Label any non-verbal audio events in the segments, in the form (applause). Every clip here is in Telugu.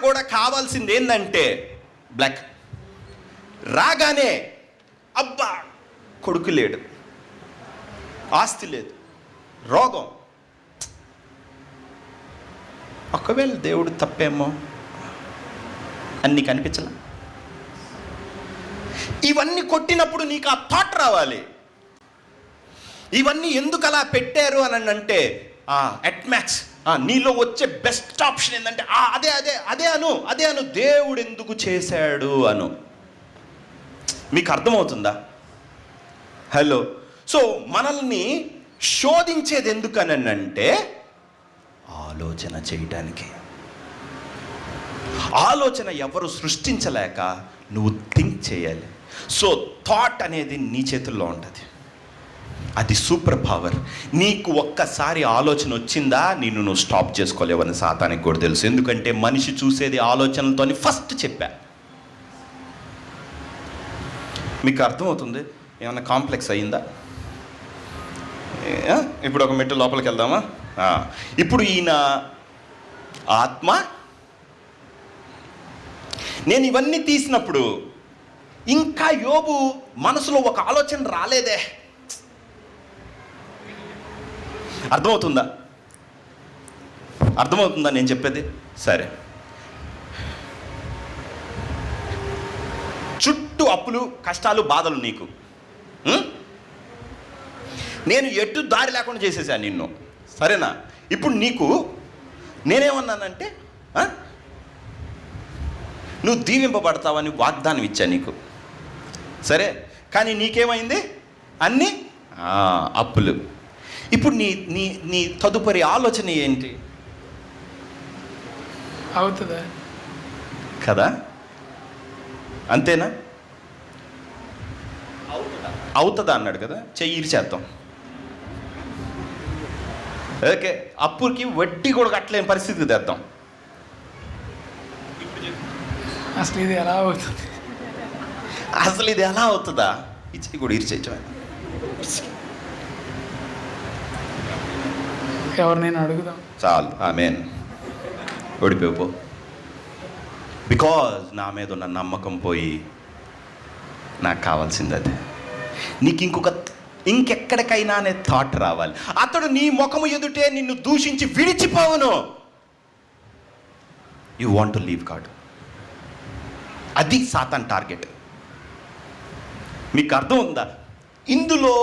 కూడా కావాల్సింది ఏంటంటే బ్లాక్. రాగానే అబ్బా కొడుకు లేడు. ఆస్తి లేదు. రోగం. ఒకవేళ దేవుడు తప్పేమో అన్ని కనిపించలే ఇవన్నీ కొట్టినప్పుడు నీకు ఆ థాట్ రావాలి. ఇవన్నీ ఎందుకు అలా పెట్టారు అని అంటే అట్మాక్స్ నీలో వచ్చే బెస్ట్ ఆప్షన్ ఏంటంటే అదే అదే అదే అను అదే అను దేవుడు ఎందుకు చేశాడు అను. మీకు అర్థమవుతుందా? హలో సో మనల్ని శోధించేది ఎందుకనంటే ఆలోచన చేయటానికి. ఆలోచన ఎవరు సృష్టించలేక నువ్వు థింక్ చేయాలి. సో థాట్ అనేది నీ చేతుల్లో ఉంటుంది. అది సూపర్ పవర్ నీకు ఒక్కసారి ఆలోచన వచ్చిందా? నిన్ను నువ్వు స్టాప్ చేసుకోలేవని సాతానికి కూడా తెలుసు. ఎందుకంటే మనిషి చూసేది ఆలోచనలతోని ఫస్ట్ చెప్పా. మీకు అర్థమవుతుంది? ఏమైనా కాంప్లెక్స్ అయ్యిందా? ఇప్పుడు ఒక మెట్టు లోపలికి వెళ్దామా? ఇప్పుడు ఈయన ఆత్మ నేను ఇవన్నీ తీసినప్పుడు ఇంకా యోబు మనసులో ఒక ఆలోచన రాలేదే. అర్థమవుతుందా? అర్థమవుతుందా నేను చెప్పేది? సరే. చుట్టూ అప్పులు కష్టాలు బాధలు నీకు. నేను ఎటు దారి లేకుండా చేసేసాను నిన్ను. సరేనా? ఇప్పుడు నీకు నేనేమన్నానంటే నువ్వు దీవింపబడతావని వాగ్దానం ఇచ్చా నీకు. సరే? కానీ నీకేమైంది? అన్నీ? అప్పులు. ఇప్పుడు నీ నీ నీ తదుపరి ఆలోచన ఏంటి? అవుతుందా? కదా? అంతేనా? అవుతుందా? అన్నాడు కదా? చెయ్యి ఇరిచేద్దాం. ఓకే అప్పుకి వడ్డీ కూడా కట్టలేని పరిస్థితికి తెద్దాం. అసలు ఇది ఎలా అవుతుంది? అసలు ఇది ఎలా అవుతుందా? ఇచ్చి కూడా ఇరిచేయటం ఎవరినైనా అడుగుదాం? చాలు. ఆమెన్. ఓడిపోయిపో. బికాజ్ నా మీద ఉన్న నమ్మకం పోయి నాకు కావాల్సింది అది నీకు ఇంకొక ఇంకెక్కడికైనా అనే థాట్ రావాలి. అతడు నీ ముఖము ఎదుటే నిన్ను దూషించి విడిచిపోవును. You want to leave God అది సాతాన్ టార్గెట్. మీకు అర్థం ఉందా? ఇందులో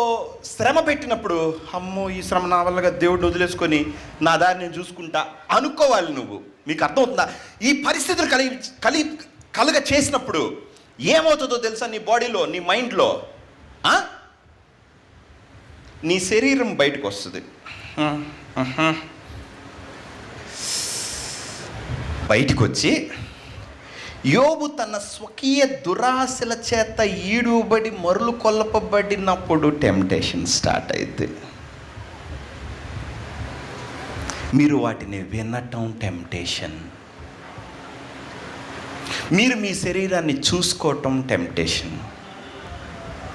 శ్రమ పెట్టినప్పుడు అమ్మో ఈ శ్రమ నా వల్లగా దేవుడిని వదిలేసుకొని నా దారి నేను చూసుకుంటా అనుకోవాలి నువ్వు. మీకు అర్థమవుతుందా? ఈ పరిస్థితులు కలిగి కలిగి కలుగ చేసినప్పుడు ఏమవుతుందో తెలుసా నీ బాడీలో నీ మైండ్లో? నీ శరీరం బయటకు వస్తుంది. బయటకు వచ్చి యోబు తన స్వకీయ దురాశల చేత ఈడుబడి మరులు కొల్లపబడినప్పుడు టెంప్టేషన్ స్టార్ట్ అయితే మీరు వాటిని వినటం టెంప్టేషన్. మీరు మీ శరీరాన్ని చూసుకోవటం టెంప్టేషన్.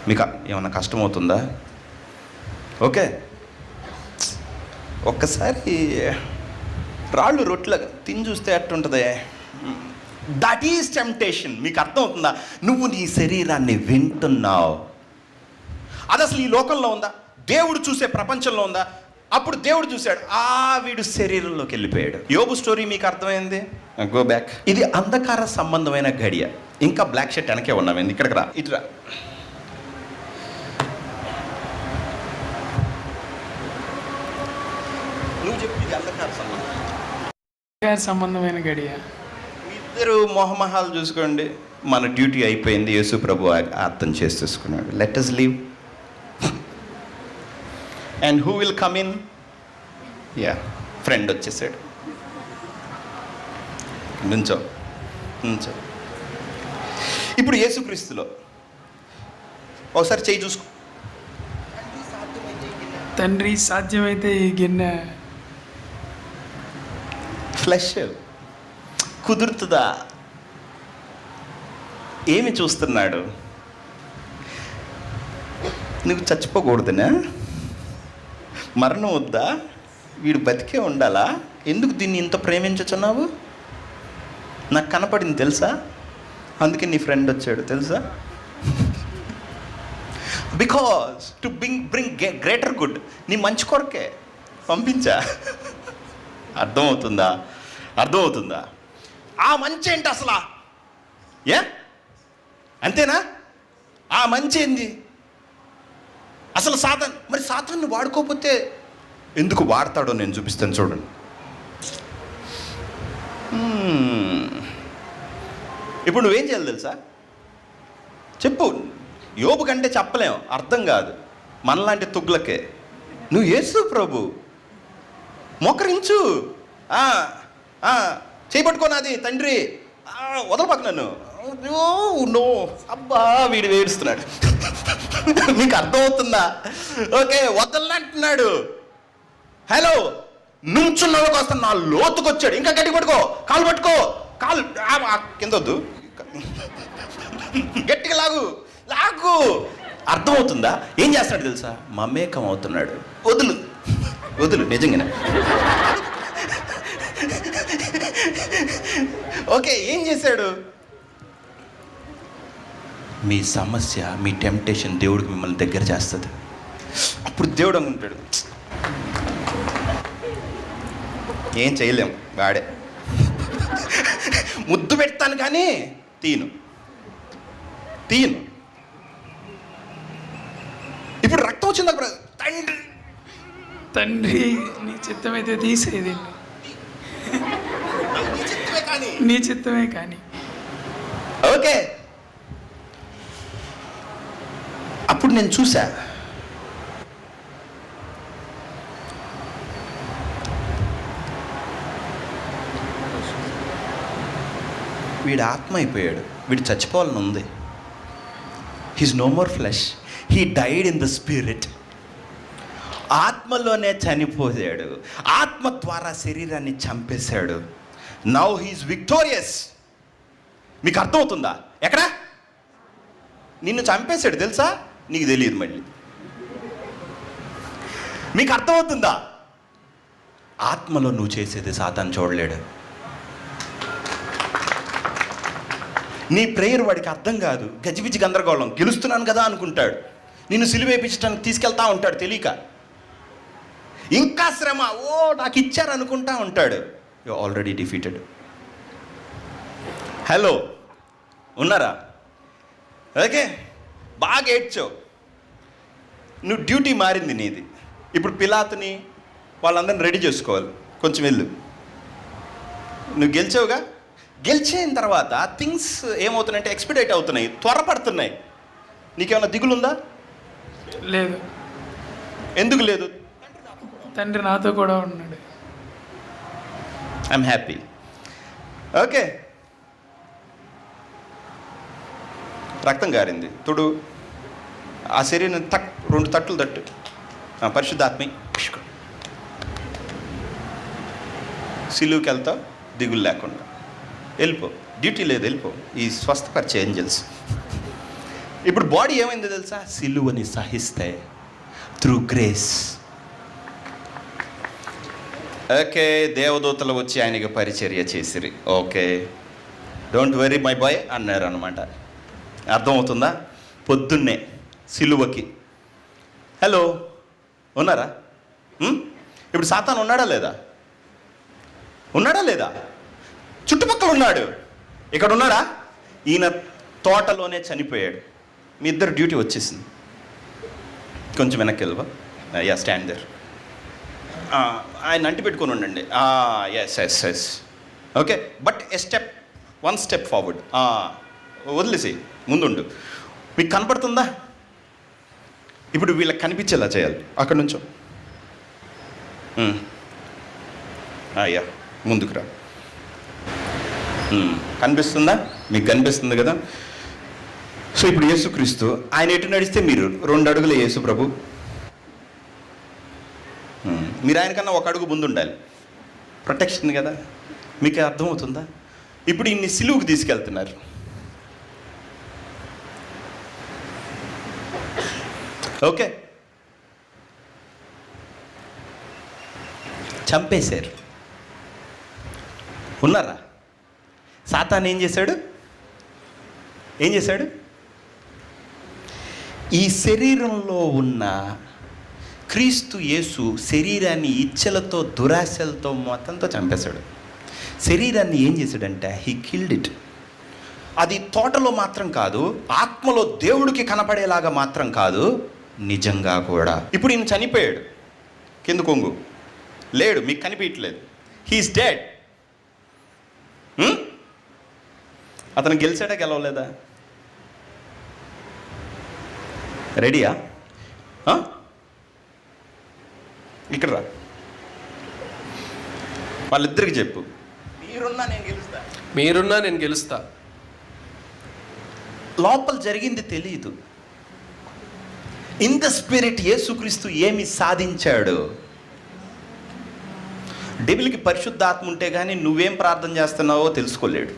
మీకు ఏమైనా కష్టమవుతుందా? ఓకే. ఒక్కసారి రాళ్ళు రొట్టెలుగా తిని చూస్తే ఎట్టుంటుంది దట్ ఈస్ టెంప్టేషన్ మీకు అర్థమవుతుందా? నువ్వు నీ శరీరాన్ని వింటున్నావు. అది అసలు ఈ లోకంలో ఉందా? దేవుడు చూసే ప్రపంచంలో ఉందా? అప్పుడు దేవుడు చూశాడు ఆ వీడు శరీరంలోకి వెళ్ళిపోయాడు. యోబు స్టోరీ మీకు అర్థమైంది? గో బ్యాక్ ఇది అంధకార సంబంధమైన గడియ ఇంకా బ్లాక్ షర్ట్ వెనకే ఉన్నాం ఇక్కడికి రా? ఇటు రా. నువ్వు చెప్పు ఇది అంధకార సంబంధం. గారి సంబంధమైన గడియ ఇద్దరు మొహమహాలు చూసుకోండి. మన డ్యూటీ అయిపోయింది. యేసు ప్రభు అర్థం చేసేసుకున్నాడు. Let us leave and who will come in ya friend వచ్చేసాడు. నుంచో నుంచో. ఇప్పుడు యేసుక్రీస్తులో ఒకసారి చేయి చూసుకో. తండ్రి సాధ్యమైతే ఈ గిన్నె. ఫ్లెష్ కుదురుతుందా? ఏమి చూస్తున్నాడు? నువ్వు చచ్చిపోకూడదునా? మరణం వద్దా? వీడు బతికే ఉండాలా? ఎందుకు దీన్ని ఇంత ప్రేమించుచున్నావు? నాకు కనపడింది తెలుసా? అందుకే నీ ఫ్రెండ్ వచ్చాడు తెలుసా? Because to bring bring greater good నీ మంచి కొరకే పంపించా. అర్థమవుతుందా? అర్థమవుతుందా? ఆ మంచి ఏంటి అసలు? ఏ? అంతేనా? ఆ మంచి ఏంది? అసలు సాతాన్ మరి సాతాన్ని వాడుకోకపోతే ఎందుకు వాడతాడో నేను చూపిస్తాను చూడండి. ఇప్పుడు నువ్వేం చేయాలి తెలుసా? చెప్పు. యోబు కంటే చెప్పలేం. అర్థం కాదు. మనలాంటి తుగ్లకే. నువ్వు ఏసు ప్రభు. మోకరించు. ఆ, ఆ, తండ్రి. ఆ, నన్ను. నో. అబ్బా వీడు వేడుస్తున్నాడు మీకు (laughs) అర్థమవుతుందా? ఓకే వదలనంటున్నాడు. హలో నుంచున్నోళ్ళకి వస్తాను నా లోతుకు వచ్చాడు ఇంకా గట్టి పట్టుకో కాలు పట్టుకో. కాలు ఆ, కింద వద్దు (laughs) గట్టిగా లాగు. లాగు. అర్థమవుతుందా? ఏం చేస్తాడు తెలుసా? మమేకం అవుతున్నాడు వదులు. వదులు నిజంగానే. ఓకే ఏం చేశాడు? మీ సమస్య మీ టెంప్టేషన్ దేవుడికి మిమ్మల్ని దగ్గర చేస్తుంది. అప్పుడు దేవుడు అనుకుంటాడు ఏం చేయలేం వాడే. ముద్దు పెడతాను కానీ తీను. తీను. ఇప్పుడు రక్తం వచ్చింది అప్పుడు తండ్రి. తండ్రి నీ చిత్తమైతే తీసేది కానీ. నీ చిత్తమే కానీ. ఓకే. అప్పుడు నేను చూసా. వీడు ఆత్మ అయిపోయాడు. వీడు చచ్చిపోవాలని ఉంది. He's no more flesh he died in the spirit ఆత్మలోనే చనిపోయాడు. ఆత్మ ద్వారా శరీరాన్ని చంపేశాడు. నౌ హీస్ విక్టోరియస్ మీకు అర్థమవుతుందా? ఎక్కడ? నిన్ను చంపేశాడు తెలుసా? నీకు తెలియదు మళ్ళీ. మీకు అర్థమవుతుందా? ఆత్మలో నువ్వు చేసేది సాతాను చూడలేడు. నీ ప్రేయర్ వాడికి అర్థం కాదు. గజిబిజి గందరగోళం. గెలుస్తున్నాను కదా అనుకుంటాడు. నిన్ను సిలువేపించడానికి తీసుకెళ్తా ఉంటాడు తెలియక. ఇంకా శ్రమ. ఓ నాకు ఇచ్చారు అనుకుంటా ఉంటాడు. యు ఆల్రెడీ డిఫీటెడ్ హలో ఉన్నారా? ఓకే. బాగా ఏడ్చావు. నువ్వు డ్యూటీ మారింది నీది. ఇప్పుడు పిలాతుని వాళ్ళందరిని రెడీ చేసుకోవాలి. కొంచెం వెళ్ళు. నువ్వు గెలిచావుగా? గెలిచిన తర్వాత థింగ్స్ ఏమవుతున్నాయంటే ఎక్స్పెడైట్ అవుతున్నాయి త్వరపడుతున్నాయి. నీకేమైనా దిగులుందా? లేదు. ఎందుకు లేదు? తండ్రి నాతో కూడా ఉన్నాడు. ఐఎమ్ హ్యాపీ ఓకే రక్తం గారింది. తుడు. ఆ శరీరం తక్ రెండు తట్లు తట్టు. ఆ, పరిశుద్ధాత్మి సిలువుకి వెళ్తావు దిగులు లేకుండా. వెళ్ళిపో. డ్యూటీ లేదు వెళ్ళిపో. ఈ స్వస్థపరిచే ఏంజల్స్. ఇప్పుడు బాడీ ఏమైందో తెలుసా? సిలువని సహిస్తే త్రూ గ్రేస్ ఓకే దేవదూతలు వచ్చి ఆయనకి పరిచర్య చేసిరి. Okay. Don't worry my boy అన్నారు అనమాట అర్థమవుతుందా? పొద్దున్నే సిలువకి. హలో ఉన్నారా? Hmm? ఇప్పుడు సాతాన్ ఉన్నాడా లేదా? ఉన్నాడా లేదా? చుట్టుపక్కల ఉన్నాడు. ఇక్కడ ఉన్నాడా? ఈయన తోటలోనే చనిపోయాడు. మీ ఇద్దరు డ్యూటీ వచ్చేసింది. కొంచెం వెనక్కి వెళ్ళవా? యా స్టాండ్ దర్ ఆయన అంటి పెట్టుకొని ఉండండి. Yes yes yes okay but a step one step forward వదిలేసి ముందుండు. మీకు కనపడుతుందా? ఇప్పుడు వీళ్ళకి కనిపించేలా చేయాలి. అక్కడి నుంచో. Hmm. అయ్యా ముందుకు రా. Hmm. కనిపిస్తుందా? మీకు కనిపిస్తుంది కదా? సో ఇప్పుడు యేసుక్రీస్తు ఆయన ఎటు నడిస్తే మీరు? రెండు అడుగులు యేసు ప్రభు మీరు ఆయన కన్నా ఒక అడుగు ముందు ఉండాలి ప్రొటెక్షన్ కదా. మీకు అర్థమవుతుందా? ఇప్పుడు ఇన్ని సిలువుకి తీసుకెళ్తున్నారు. ఓకే. చంపేశారు. ఉన్నారా? సాతాన్ ఏం చేశాడు? ఏం చేశాడు? ఈ శరీరంలో ఉన్న క్రీస్తు యేసు శరీరాన్ని ఇచ్చలతో దురాశలతో మొత్తంతో చంపేశాడు. శరీరాన్ని ఏం చేశాడంటే హీ కిల్డ్ ఇట్ అది తోటలో మాత్రం కాదు ఆత్మలో దేవుడికి కనపడేలాగా మాత్రం కాదు నిజంగా కూడా. ఇప్పుడు ఈయన చనిపోయాడు. కింద కొంగు. లేడు మీకు కనిపించట్లేదు. He's dead hmm? అతను గెలిచాడా గెలవలేదా? రెడీయా ఇక్కడ రా. వాళ్ళిద్దరికి చెప్పు. మీరున్నా నేను గెలుస్తా. మీరున్నా నేను గెలుస్తా. లోపల జరిగింది తెలియదు ఇన్ ద స్పిరిట్ యేసుక్రీస్తు ఏమి సాధించాడు? డెబిల్కి పరిశుద్ధాత్మ ఉంటే కానీ నువ్వేం ప్రార్థన చేస్తున్నావో తెలుసుకోలేడు.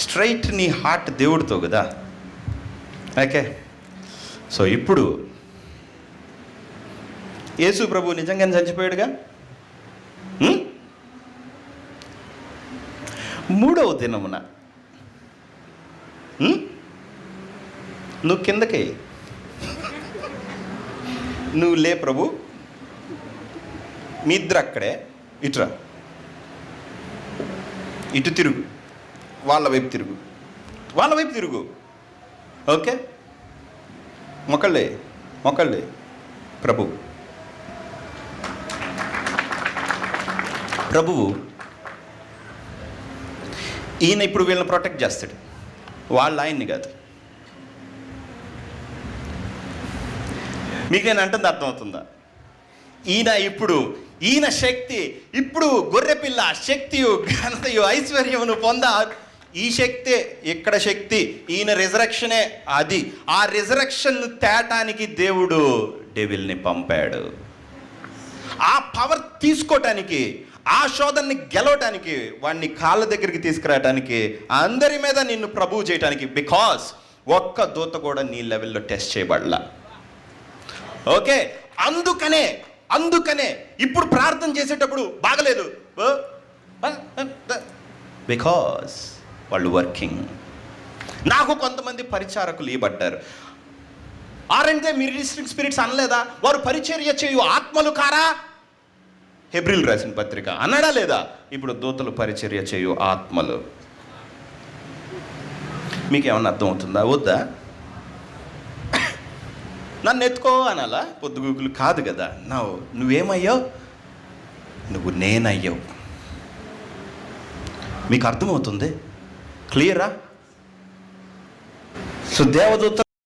స్ట్రైట్ నీ హార్ట్ దేవుడితో కదా. ఓకే సో ఇప్పుడు యేసు ప్రభు నిజంగానే చచ్చిపోయాడుగా? మూడవ దినమున నువ్వు కిందకి నువ్వు లే ప్రభు మీ ఇద్దరు అక్కడే ఇటురా ఇటు తిరుగు వాళ్ళ వైపు తిరుగు. వాళ్ళ వైపు తిరుగు. ఓకే? మొక్కళ్ళే మొక్కళ్ళే ప్రభు. ప్రభువు ఈయన ఇప్పుడు వీళ్ళని ప్రొటెక్ట్ చేస్తాడు. వాళ్ళు ఆయన్ని కాదు. మీకు నేను అంటుంది అర్థమవుతుందా? ఈయన ఇప్పుడు ఈయన శక్తి ఇప్పుడు గొర్రెపిల్ల శక్తియు ఘనతయు ఐశ్వర్యమును పొంద ఈ శక్తే ఇక్కడ శక్తి ఈయన రిజరక్షనే అది. ఆ రిజరక్షన్ తేటానికి దేవుడు డెవిల్ని పంపాడు. ఆ పవర్ తీసుకోవటానికి ఆ శోధనని గెలవటానికి వాడిని కాళ్ళ దగ్గరికి తీసుకురావటానికి అందరి మీద నిన్ను ప్రభువు చేయటానికి బికాస్ ఒక్క దూత కూడా నీ లెవెల్లో టెస్ట్ చేయబడలా. ఓకే? అందుకనే అందుకనే ఇప్పుడు ప్రార్థన చేసేటప్పుడు బాగలేదు. బికాస్ వాళ్ళు వర్కింగ్ నాకు కొంతమంది పరిచారకులు ఇవ్వబడ్డారు ఆరంటే మినిస్ట్రింగ్ స్పిరిట్స్ అనలేదా? వారు పరిచర్య చేయు ఆత్మలు కారా? హెబ్రిల్ రాసిన పత్రిక. అన్నాడా లేదా? ఇప్పుడు దూతలు పరిచర్య చేయు ఆత్మలు. మీకేమన్నా అర్థం అవుతుందా వద్దా? నన్ను ఎత్తుకో అనాలా? పొద్దుగూకులు కాదు కదా. నా నువ్వేమయ్యావు? నువ్వు నేనయ్యావు. మీకు అర్థమవుతుంది? క్లియరా? సో దేవదూత